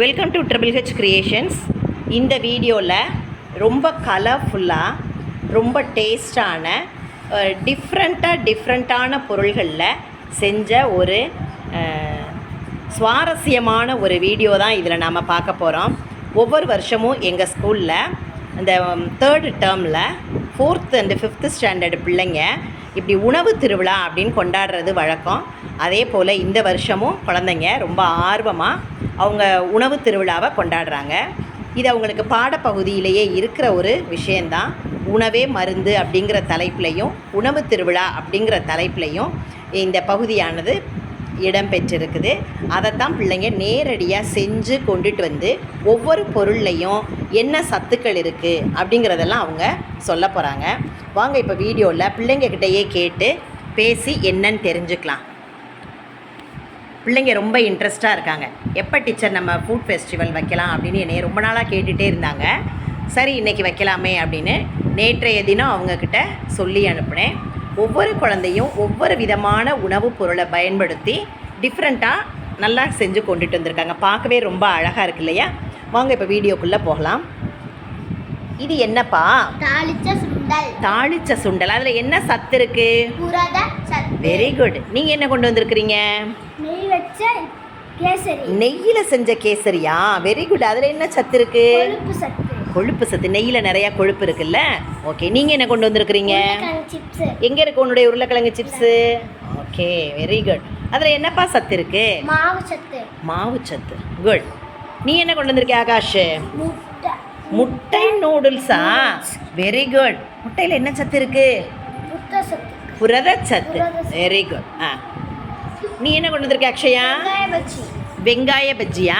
Welcome to triple H creations இந்த வீடியோவில் ரொம்ப கலர்ஃபுல்லாக ரொம்ப டேஸ்டான டிஃப்ரெண்ட்டாக டிஃப்ரெண்ட்டான பொருள்களில் செஞ்ச ஒரு சுவாரஸ்யமான ஒரு வீடியோ தான் இதில் நாம் பார்க்க போகிறோம் ஒவ்வொரு வருஷமும் எங்கள் ஸ்கூலில் இந்த தேர்டு டேர்மில் ஃபோர்த்து அண்டு ஃபிஃப்த்து ஸ்டாண்டர்டு பிள்ளைங்க இப்படி உணவு திருவிழா அப்படின்னு கொண்டாடுறது வழக்கம். அதே போல் இந்த வருஷமும் குழந்தைங்க ரொம்ப ஆர்வமாக அவங்க உணவு திருவிழாவை கொண்டாடுறாங்க. இது அவங்களுக்கு பாடப்பகுதியிலேயே இருக்கிற ஒரு விஷயந்தான் உணவே மருந்து அப்படிங்கிற தலைப்புலையும் உணவு திருவிழா அப்படிங்கிற தலைப்புலையும் இந்த பகுதியானது இடம் பெற்றிருக்குது. அதைத்தான் பிள்ளைங்க நேரடியாக செஞ்சு கொண்டுட்டு வந்து ஒவ்வொரு பொருள்லையும் என்ன சத்துக்கள் இருக்குது அப்படிங்கிறதெல்லாம் அவங்க சொல்ல போகிறாங்க வாங்க இப்போ வீடியோவில் பிள்ளைங்கக்கிட்டேயே கேட்டு பேசி என்னன்னு தெரிஞ்சுக்கலாம். பிள்ளைங்க ரொம்ப இன்ட்ரெஸ்ட்டாக இருக்காங்க. எப்போ டீச்சர் நம்ம ஃபுட் ஃபெஸ்டிவல் வைக்கலாம் அப்படின்னு என்னைய ரொம்ப நாளாக கேட்டுகிட்டே இருந்தாங்க. சரி இன்னைக்கு வைக்கலாமே அப்படின்னு நேற்றைய தினம் அவங்கக்கிட்ட சொல்லி அனுப்புனேன். ஒவ்வொரு குழந்தையும் ஒவ்வொரு விதமான உணவுப் பொருளை பயன்படுத்தி டிஃப்ரெண்ட்டாக நல்லா செஞ்சு கொண்டுட்டு வந்திருக்காங்க. பார்க்கவே ரொம்ப அழகாக இருக்கு இல்லையா? வாங்க இப்போ வீடியோக்குள்ளே போகலாம். இது என்னப்பா? தாளிச்ச சுண்டல். தாளிச்ச சுண்டல். அதில் என்ன சத்து இருக்குது சத்து. வெரி குட் நீங்கள் என்ன கொண்டு வந்திருக்கிறீங்க? வச்ச கேசரி. நெய்யில் செஞ்ச கேசரியா? வெரி குட் அதில் என்ன சத்து இருக்கு? கொழுப்பு சத்து. கொழுப்பு சத்து. நெய்யில் நிறைய கொழுப்பு இருக்குல்ல? ஓகே நீங்கள் என்ன கொண்டு வந்திருக்கிறீங்க? சிப்ஸ். எங்கே இருக்கு உன்னுடைய உருளைக்கிழங்கு சிப்ஸு? ஓகே வெரி குட் அதில் என்னப்பா சத்து இருக்கு? மாவு சத்து. மாவு சத்து. குட் நீ என்ன கொண்டு வந்திருக்க ஆகாஷ்? முட்டை. நூடுல்ஸா? வெரி குட் முட்டையில் என்ன சத்து இருக்கு? புரத சத்து. வெரி குட் ஆ. நீ என்ன கொண்டு வந்திருக்க அக்ஷயா? வெங்காய பஜ்ஜியா?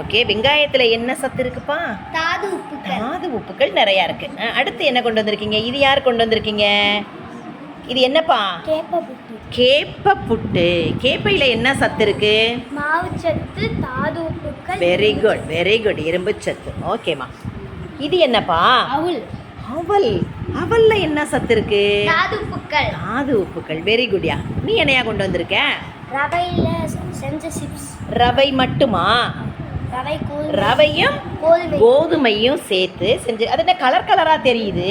ஓகே வெங்காயத்தில் என்ன சத்து இருக்குப்பா? தாது உப்புக்கள். தாது உப்புக்கள் நிறையா இருக்கு. அடுத்து என்ன கொண்டு வந்திருக்கீங்க? இது யார் கொண்டு வந்திருக்கீங்க? இது என்னப்பா? கேப்ப புட்டு. கேப்ப புட்டு. கேப்பையில் என்ன சத்து இருக்கு? மாவு சத்து தாது உப்புக்கள் வெரி குட் வெரி குட் இரும்பு சத்து. ஓகேம்மா இது என்னப்பா? அவுல். அவல். அவல்ல என்ன சத்து இருக்கு? தாது உப்புக்கள். தாது உப்புக்கள். வெரி குட்யா நீ என்னையா கொண்டு வந்திருக்க? ரவையில செஞ்ச சிப்ஸ் ரவை மட்டுமா? ரவை ரவையும் கோதுமை. கோதுமையும் சேர்த்து செஞ்சு அது என்ன கலர் கலரா தெரியுது?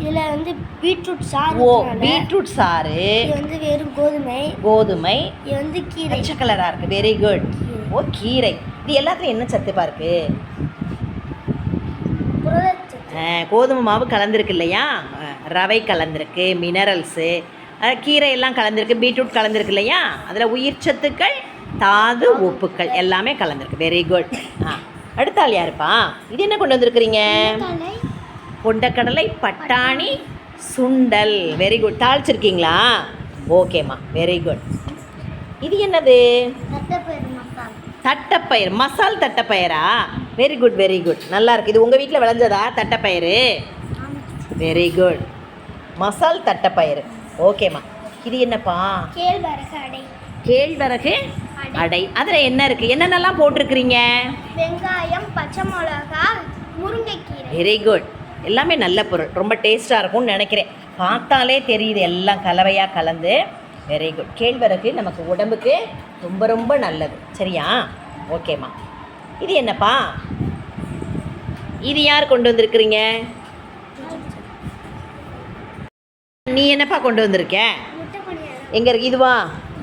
இதுல வந்து பீட்ரூட் சாறு ஓ பீட்ரூட் சாறு. இது வந்து வெறும் கோதுமை. கோதுமை. இது வந்து கீரை. பச்சை கலரா இருக்கு. வெரி குட் ஓ கீரை. இது எல்லாத்துலயும் என்ன சத்துப்பா இருக்கு? புரதச்சத்து. அஹ், கோதுமை மாவு கலந்துருக்கு இல்லையா? ரவை கலந்துருக்கு மினரல்ஸு கீரை எல்லாம் கலந்துருக்கு பீட்ரூட் கலந்துருக்கு இல்லையா? அதில் உயிர் சத்துக்கள் தாது உப்புக்கள் எல்லாமே கலந்துருக்கு. வெரி குட் ஆ அடுத்த ஆள் யாருப்பா? இது என்ன கொண்டு வந்திருக்கிறீங்க? கொண்டக்கடலை பட்டாணி சுண்டல். Very good தாளிச்சிருக்கீங்களா? ஓகேம்மா வெரி குட் இது என்னது? தட்டப்பயிர். மசால் தட்டப்பயிரா? வெரி குட் வெரி குட் நல்லா இருக்கு. இது உங்கள் வீட்டில் விளைஞ்சதா தட்டப்பயிறு? வெரி குட் மசால் தட்டப்பயிறு. ஓகேம்மா. இது என்னப்பா? கேழ்வரகு அடை. கேழ்வரகு அடை. அதில் என்ன இருக்குது என்னென்னலாம் போட்டிருக்கிறீங்க? வெங்காயம் பச்சை மிளகா முருங்கைக்கீரை. வெரி குட் எல்லாமே நல்ல பொருள். ரொம்ப டேஸ்ட்டாக இருக்கும்னு நினைக்கிறேன். பார்த்தாலே தெரியுது. எல்லாம் கலவையாக கலந்து. வெரி குட் கேழ்வரகு நமக்கு உடம்புக்கு ரொம்ப ரொம்ப நல்லது. சரியா? ஓகேம்மா. இது என்னப்பா? இது யார் கொண்டு வந்திருக்கிறீங்க? நீ என்னப்பா கொண்டு வந்திருக்க? முட்டை பணியாரம் எங்கே இருக்கு? இதுவா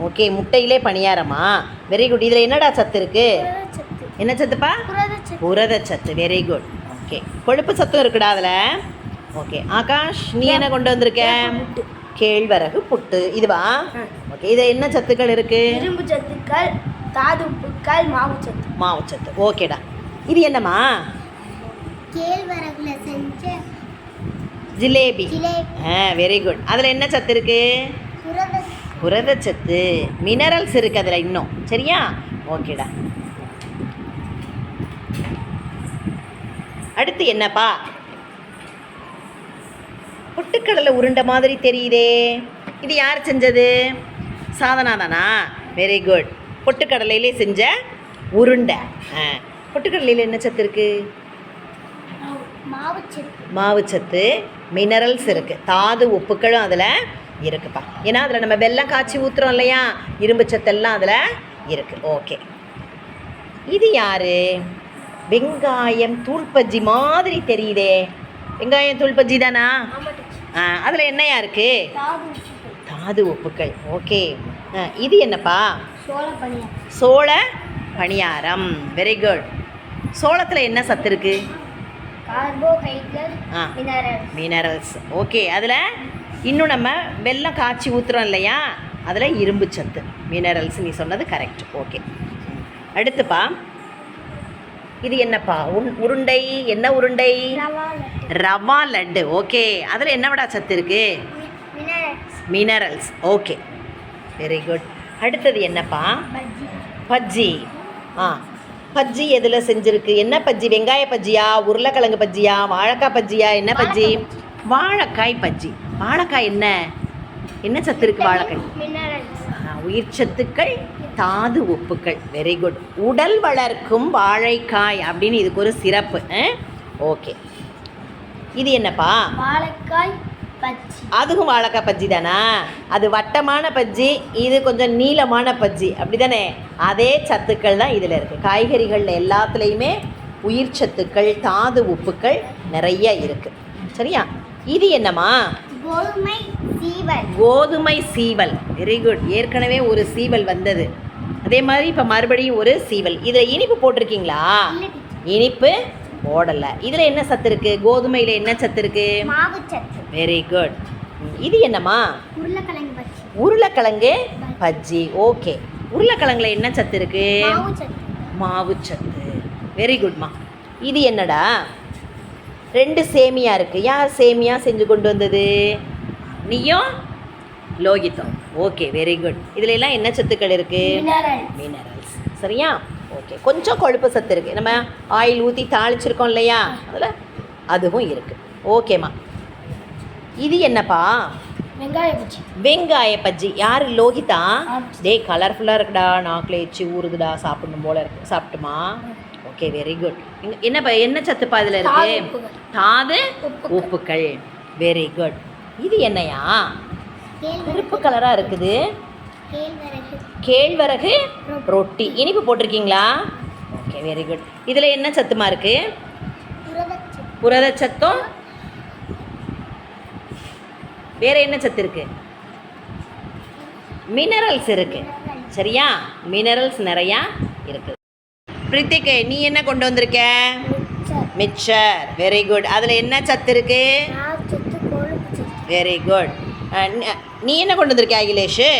ஓகே முட்டையிலே பணியாரமா? வெரி குட் இதில் என்னடா சத்து புரதச்சத்து என்ன சத்துப்பா? புரதச்சத்து புரதச்சத்து வெரி குட் ஓகே கொழுப்பு சத்தும் இருக்குடா அதில். ஓகே ஆகாஷ் நீ என்ன கொண்டு வந்திருக்க. கேழ்வரகு புட்டு. இதுவா ஓகே இதில் என்ன சத்துக்கள் இருக்கு? இரும்பு சத்துக்கள் தாது உப்புக்கள் மாவு சத்து. மாவு சத்து. ஓகேடா இது என்னம்மா? கேழ்வரகுல செஞ்ச ஜிலேபி. ஆ வெரி குட் அதில் என்ன சத்து இருக்கு? புரத புரதச்சத்து மினரல்ஸ் இருக்கு அதில் இன்னும். சரியா? ஓகேடா. அடுத்து என்னப்பா? பொட்டுக்கடலை உருண்டை மாதிரி தெரியுதே. இது யார் செஞ்சது? சாதனா தானா? வெரி குட் பொட்டுக்கடலையிலே செஞ்ச உருண்டை. ஆ. பொட்டுக்கடலையில் என்ன சத்து இருக்குது மாவு சத்து. மாவுச்சத்து மினரல்ஸ் இருக்குது தாது உப்புக்களும் அதில் இருக்குப்பா. ஏன்னா அதில் நம்ம வெல்லம் காய்ச்சி ஊற்றுறோம் இல்லையா? இரும்பு சத்தெல்லாம் அதில் இருக்குது ஓகே. இது யாரு? வெங்காயம் தூள் பஜ்ஜி மாதிரி தெரியுதே. வெங்காயம் தூள் பஜ்ஜி தானா? ஆ அதில் என்னையா இருக்கு? தாது உப்புக்கள். ஓகே. இது என்னப்பா? சோள பணியாரம். வெரி குட் சோளத்தில் என்ன சத்து இருக்கு? கார்போஹைட்ரேட் ஆ. Mineral minerals. ஓகே அதில் இன்னும் நம்ம வெல்லம் காய்ச்சி ஊற்றுறோம் இல்லையா? அதில் இரும்பு சத்து மினரல்ஸ் நீ சொன்னது கரெக்ட் ஓகே. அடுத்துப்பா. இது என்னப்பா? உன் உருண்டை என்ன உருண்டை? ரவா லட்டு. ஓகே அதில் என்னவடா சத்து இருக்கு? மினரல்ஸ். ஓகே. வெரி குட் அடுத்தது என்னப்பா? பஜ்ஜி. பஜ்ஜி. ஆ பஜ்ஜி எதில் செஞ்சுருக்கு? என்ன பஜ்ஜி? வெங்காய பஜ்ஜியா? உருளைக்கிழங்கு பஜ்ஜியா? வாழைக்காய் பஜ்ஜியா? என்ன பஜ்ஜி? வாழைக்காய் பஜ்ஜி. வாழைக்காய் என்ன? என்ன சத்து இருக்கு வாழைக்காய்? உயிர் சத்துக்கள் தாது உப்புக்கள். வெரி குட் உடல் வளர்க்கும் வாழைக்காய் அப்படின்னு இதுக்கு ஒரு சிறப்பு. ஓகே இது என்னப்பா? வாழைக்காய் அதுவும் வாழைக்காய் பஜ்ஜி தானா? அது வட்டமான பஜ்ஜி இது கொஞ்சம் நீளமான பஜ்ஜி. அப்படி தானே அதே சத்துக்கள் தான் இதில் இருக்குது காய்கறிகளில் எல்லாத்துலேயுமே உயிர் சத்துக்கள் தாது உப்புக்கள் நிறைய இருக்குது சரியா? இது என்னம்மா? கோதுமை சீவல். கோதுமை சீவல். வெரி குட் ஏற்கனவே ஒரு சீவல் வந்தது. அதே மாதிரி இப்போ மறுபடியும் ஒரு சீவல். இதில் இனிப்பு போட்டிருக்கீங்களா? இனிப்பு போடலை. இதில் என்ன சத்து இருக்குது கோதுமையில் என்ன சத்து இருக்குது மாவு சத்து. வெரி குட் இது என்னம்மா? உருளைக்கிழங்கு பஜ்ஜி. உருளைக்கிழங்கு பஜ்ஜி. ஓகே உருளைக்கிழங்குல என்ன சத்து இருக்கு? மாவு சத்து. வெரி குட்மா இது என்னடா? ரெண்டு சேமியா இருக்கு. யார் சேமியா செஞ்சு கொண்டு வந்தது? நீயும் லோகிதம் ஓகே வெரி குட் இதுல எல்லாம் என்ன சத்துக்கள் இருக்கு? மினரல் மினரல்ஸ் சரியா? ஓகே. கொஞ்சம் கொழுப்பு சத்து இருக்கு. நம்ம ஆயில் ஊற்றி தாளிச்சிருக்கோம் இல்லையா? அதில் அதுவும் இருக்கு. ஓகேம்மா. இது என்னப்பா? வெங்காய பஜ்ஜி. வெங்காய பஜ்ஜி. யார்? லோகிதா. டேய் கலர்ஃபுல்லாக இருக்குடா. நாக்கில் எச்சி ஊறுதுடா. சாப்பிடணும் போல இருக்கு. சாப்பிட்டுமா? ஓகே வெரி குட் என்ன ப- என்ன சத்துப்பா இதில் இருக்கு. தாது. உப்புக்கள். வெரி குட் இது என்னையா? கருப்பு கலராக இருக்குது. கேழ்வரகு. ரொட்டி. இனிப்பு போட்டிருக்கீங்களா? ஓகே வெரி குட் இதில் என்ன சத்துமா இருக்கு? புரதச்சத்து. புரதச்சத்தும் வேற என்ன சத்து இருக்கு? மினரல்ஸ் இருக்கு. சரியா? மினரல்ஸ் நிறையா இருக்கு. பிரித்திக் நீ என்ன கொண்டு வந்திருக்க? மிச்சர். மிக்சர் வெரி குட் அதில் என்ன சத்து இருக்கு? வெரி குட் நீ என்ன கொண்டு வந்திருக்க அகிலேஷ்?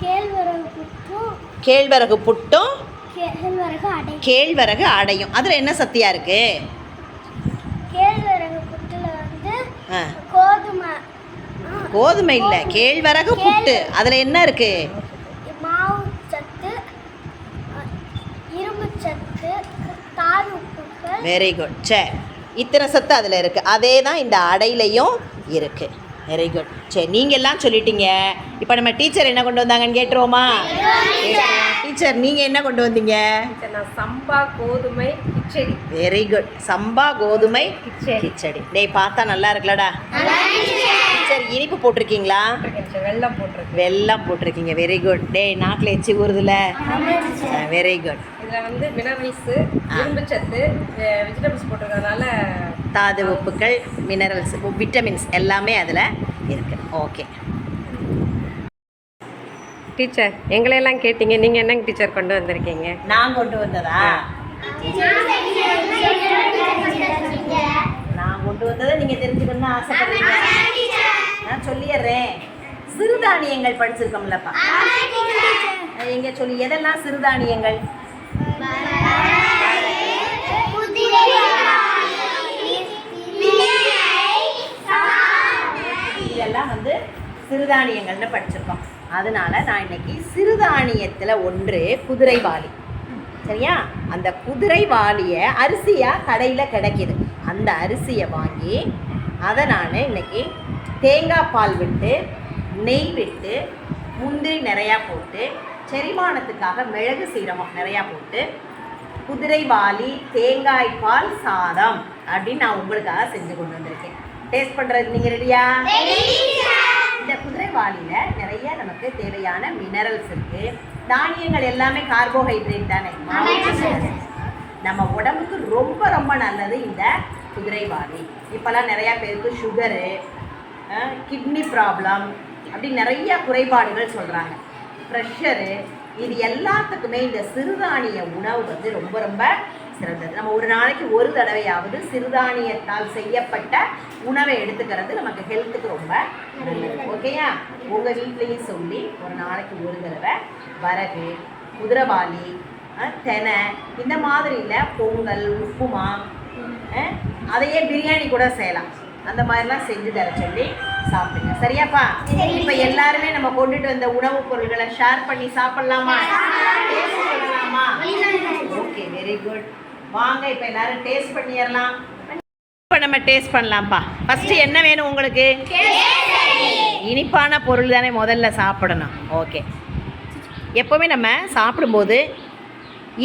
கேழ்வரகு புட்டும் கேழ்வரகு புட்டும் கேழ்வரகு அடை கேழ்வரகு அடையும். அதில் என்ன சத்தியா இருக்கு? கேழ்வரகு புட்டுல வந்து ஆ, கோதுமை. கோதுமை இல்லை. கேழ்வரகு புட்டு அதில் என்ன இருக்கு? மாவு சத்து இரும்பு சத்து தாது வெரி குட் சரி இத்தனை சத்து அதில் இருக்குது அதே தான் இந்த அடையிலையும் இருக்குது வெரி குட் சரி நீங்கள் எல்லாம் சொல்லிட்டீங்க. இப்போ நம்ம டீச்சர் என்ன கொண்டு வந்தாங்கன்னு கேட்டுருவோமா? டீச்சர் நீங்கள் என்ன கொண்டு வந்தீங்க? சம்பா கோதுமை கிச்சடி. வெரி குட் சம்பா கோதுமை கிச்சடி. டேய் பார்த்தா நல்லா இருக்குல்லடா. டீச்சர் இனிப்பு போட்டிருக்கீங்களா? வெள்ளம் போட்டிருக்கு வெல்லம் போட்டிருக்கீங்க. வெரி குட் டேய் நாக்கில் எச்சி ஊறுதுல. வெரி குட் இதில் வந்து மினரல்ஸு இரும்பு சத்து வெஜிடபிள்ஸ் போட்டிருக்கறதுனால தாது உப்புக்கள் மினரல்ஸ் விட்டமின்ஸ் எல்லாமே அதில் இருக்குது ஓகே டீச்சர் எங்களையெல்லாம் கேட்டீங்க? நீங்கள் என்னங்க டீச்சர் கொண்டு வந்திருக்கீங்க? நான் கொண்டு வந்ததா? நான் கொண்டு வந்ததை நீங்கள் தெரிஞ்சுக்கணும்னு ஆசைப்படுறீங்க. நான் சொல்லிடுறேன். சிறுதானியங்கள் படிச்சிருக்கோம்லப்பா. எங்க சொல்லி எதெல்லாம் சிறுதானியங்கள்? இதெல்லாம் வந்து சிறுதானியங்கள்னு படிச்சிருக்கோம். அதனால நான் இன்னைக்கு சிறுதானியத்தில் ஒன்று குதிரைவாலி சரியா? அந்த குதிரைவாலியை அரிசியாக கடையில் கிடைக்கிது. அந்த அரிசியை வாங்கி அதை நான் இன்னைக்கு தேங்காய் பால் விட்டு நெய் விட்டு முந்திரி நிறையா போட்டு செரிமானத்துக்காக மிளகு சீரகம் நிறையா போட்டு குதிரைவாலி தேங்காய் பால் சாதம் அப்படின்னு நான் உங்களுக்காக செஞ்சு கொண்டு வந்திருக்கேன். டேஸ்ட் பண்ணுறது நீங்கள் ரெடியா இந்த குதிரைவாலியில் நிறைய நமக்கு தேவையான மினரல்ஸ் இருக்கு. தானியங்கள் எல்லாமே கார்போஹைட்ரேட் தானே? ரொம்ப நல்லது இந்த குதிரைவாலி இப்போல்லாம் நிறையா பேருக்கு சுகரு கிட்னி ப்ராப்ளம் அப்படி நிறைய குறைபாடுகள் சொல்கிறாங்க ப்ரெஷரு இது எல்லாத்துக்குமே இந்த சிறுதானிய உணவு வந்து ரொம்ப ரொம்ப சிறந்தது. நம்ம ஒரு நாளைக்கு ஒரு தடவையாவது சிறுதானியத்தால் செய்யப்பட்ட உணவை எடுத்துக்கிறது நமக்கு ஹெல்த்துக்கு ரொம்ப நல்லது. ஓகேயா? உங்கள் வீட்லேயும் சொல்லி ஒரு நாளைக்கு ஒரு தடவை வரகு குதிரவாளி தெனை இந்த மாதிரியில் பொங்கல் உப்புமா அதையே பிரியாணி கூட செய்யலாம். அந்த மாதிரிலாம் செஞ்சு தர சொல்லி சாப்பிடுங்க. சரியாப்பா? இப்போ எல்லாருமே நம்ம கொண்டுட்டு வந்த உணவுப் பொருள்களை ஷேர் பண்ணி சாப்பிடலாமா? ஓகே வெரி குட் வாங்க இப்போ எல்லாரும் டேஸ்ட் பண்ணிடலாம். இப்போ நம்ம டேஸ்ட் பண்ணலாம்ப்பா. ஃபஸ்ட்டு என்ன வேணும் உங்களுக்கு? இனிப்பான பொருள் தானே முதல்ல சாப்பிடணும். ஓகே எப்போவுமே நம்ம சாப்பிடும்போது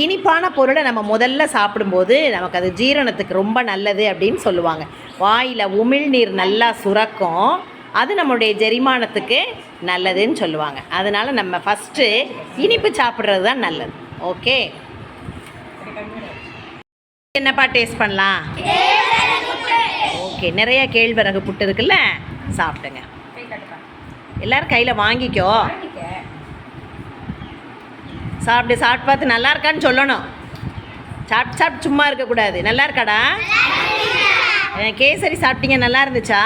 இனிப்பான பொருளை நம்ம முதல்ல சாப்பிடும்போது நமக்கு அது ஜீரணத்துக்கு ரொம்ப நல்லது அப்படின்னு சொல்லுவாங்க. வாயில் உமிழ்நீர் நல்லா சுரக்கும். அது நம்மளுடைய ஜெரிமானத்துக்கு நல்லதுன்னு சொல்லுவாங்க. அதனால் நம்ம ஃபஸ்ட்டு இனிப்பு சாப்பிட்றது தான் நல்லது. ஓகே என்னப்பா டேஸ்ட் பண்ணலாம்? ஓகே நிறைய கேழ்வரகு புட்டு இருக்குல்ல? சாப்பிடுங்க. எல்லோரும் எல்லாரும் கையில் வாங்கிக்கோ. சாப்பிட்டு சாப்பிட்டு பார்த்து நல்லா இருக்கான்னு சொல்லணும். சாப்பிட்டு சாப்பிட்டு சும்மா இருக்கக்கூடாது. நல்லா இருக்காடா? கேசரி சாப்பிட்டீங்க நல்லா இருந்துச்சா?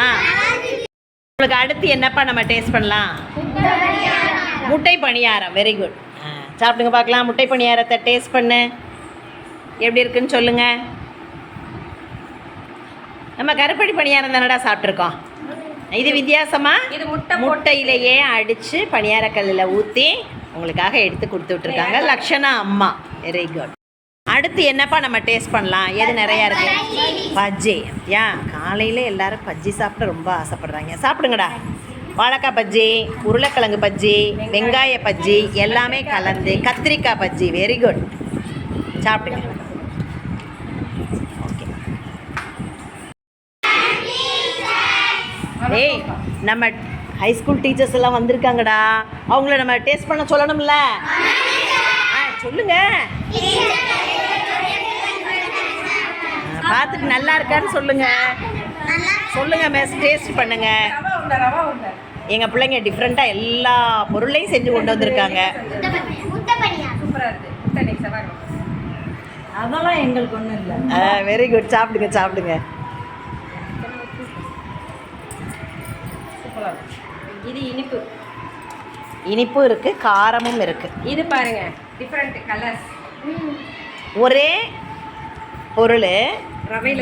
உங்களுக்கு அடுத்து என்னப்பா நம்ம டேஸ்ட் பண்ணலாம்? முட்டை பணியாரம். வெரி குட் சாப்பிடுங்க பார்க்கலாம். முட்டை பணியாரத்தை டேஸ்ட் பண்ணு. எப்படி இருக்குன்னு சொல்லுங்க. நம்ம கருப்படி பணியாரம் தானடா சாப்பிட்ருக்கோம் இது வித்தியாசமா? இது முட்டை முட்டையிலேயே அடித்து பணியாரக்கல்லில் ஊற்றி உங்களுக்காக எடுத்து கொடுத்து விட்ருக்காங்க லக்ஷனா அம்மா. வெரி குட் அடுத்து என்னப்பா நம்ம டேஸ்ட் பண்ணலாம்? எது நிறையா இருக்கு? பஜ்ஜி. ஏன் காலையில் எல்லாரும் பஜ்ஜி சாப்பிட ரொம்ப ஆசைப்படுறாங்க. சாப்பிடுங்கடா. வாழைக்காய் பஜ்ஜி உருளைக்கிழங்கு பஜ்ஜி வெங்காய பஜ்ஜி எல்லாமே கலந்து கத்திரிக்காய் பஜ்ஜி. வெரி குட் சாப்பிடுங்க. ஏய் நம்ம ஹை ஸ்கூல் டீச்சர்ஸ் எல்லாம் வந்திருக்காங்கடா. அவங்கள நம்ம டேஸ்ட் பண்ண சொல்லணும்ல. ஆ, சொல்லுங்க. பார்த்துட்டு நல்லா இருக்கான்னு சொல்லுங்க. சொல்லுங்க மிஸ் டேஸ்ட் பண்ணுங்க. ரவா உண்டை ரவா உண்டை எங்க பிள்ளைங்க டிஃப்ரெண்ட்டாக எல்லா பொருளையும் செஞ்சு கொண்டு வந்திருக்காங்க. அதெல்லாம் எங்களுக்கு ஒன்றும் இல்லை. வெரி குட் சாப்பிடுங்க சாப்பிடுங்க சூப்பரா இருக்கு இது இனிப்பு. இனிப்பும் இருக்கு காரமும் இருக்கு. இது பாருங்க டிஃப்ரெண்ட் கலர்ஸ் ஒரே பொருள் ரவையில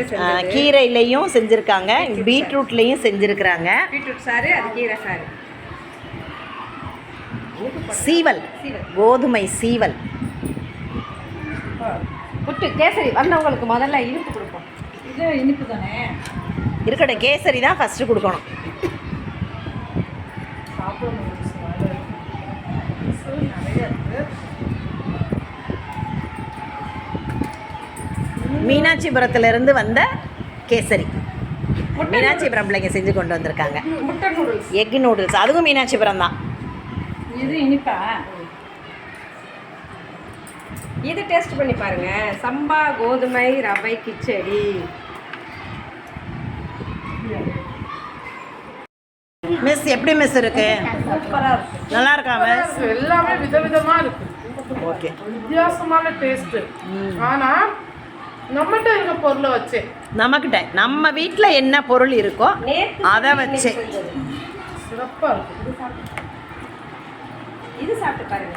கீரையிலையும் செஞ்சுருக்காங்க பீட்ரூட்லேயும் செஞ்சுருக்கிறாங்க. பீட்ரூட் சாறு அது கீரை சாறு. சீவல் சீவல். கோதுமை சீவல். புட்டு கேசரி வந்தவங்களுக்கு முதல்ல இனிப்பு கொடுப்போம். இது இனிப்பு தானே? இருக்கட்டும் கேசரி தான் ஃபஸ்ட்டு கொடுக்கணும். சாப்பிடணும் நிறைய இருக்கு மீனாட்சிபுரத்துலேருந்து வந்த கேசரி. மீனாட்சிபுரம் பிள்ளைங்க செஞ்சு கொண்டு வந்திருக்காங்க. முட்டை நூடுல்ஸ் எக் நூடுல்ஸ் அதுவும் மீனாட்சிபுரம் தான். இது இனிப்பா? இது டேஸ்ட் பண்ணி பாருங்க. சம்பா கோதுமை ரவை கிச்சடி. மிஸ் எப்படி மிஸ் இருக்கு? நல்லா இருக்கா மிஸ் எல்லாமே விதவிதமா இருக்கு. ஓகே வித்தியாசமான டேஸ்ட் ஆனா நம்மகிட்ட இருக்க பொருளை வச்சு. நமக்கிட்ட நம்ம வீட்டில் என்ன பொருள் இருக்கோ அதை வச்சு. செஞ்சது. சிறப்பா இருக்கு. இது சாப்பிட்டு பாருங்க.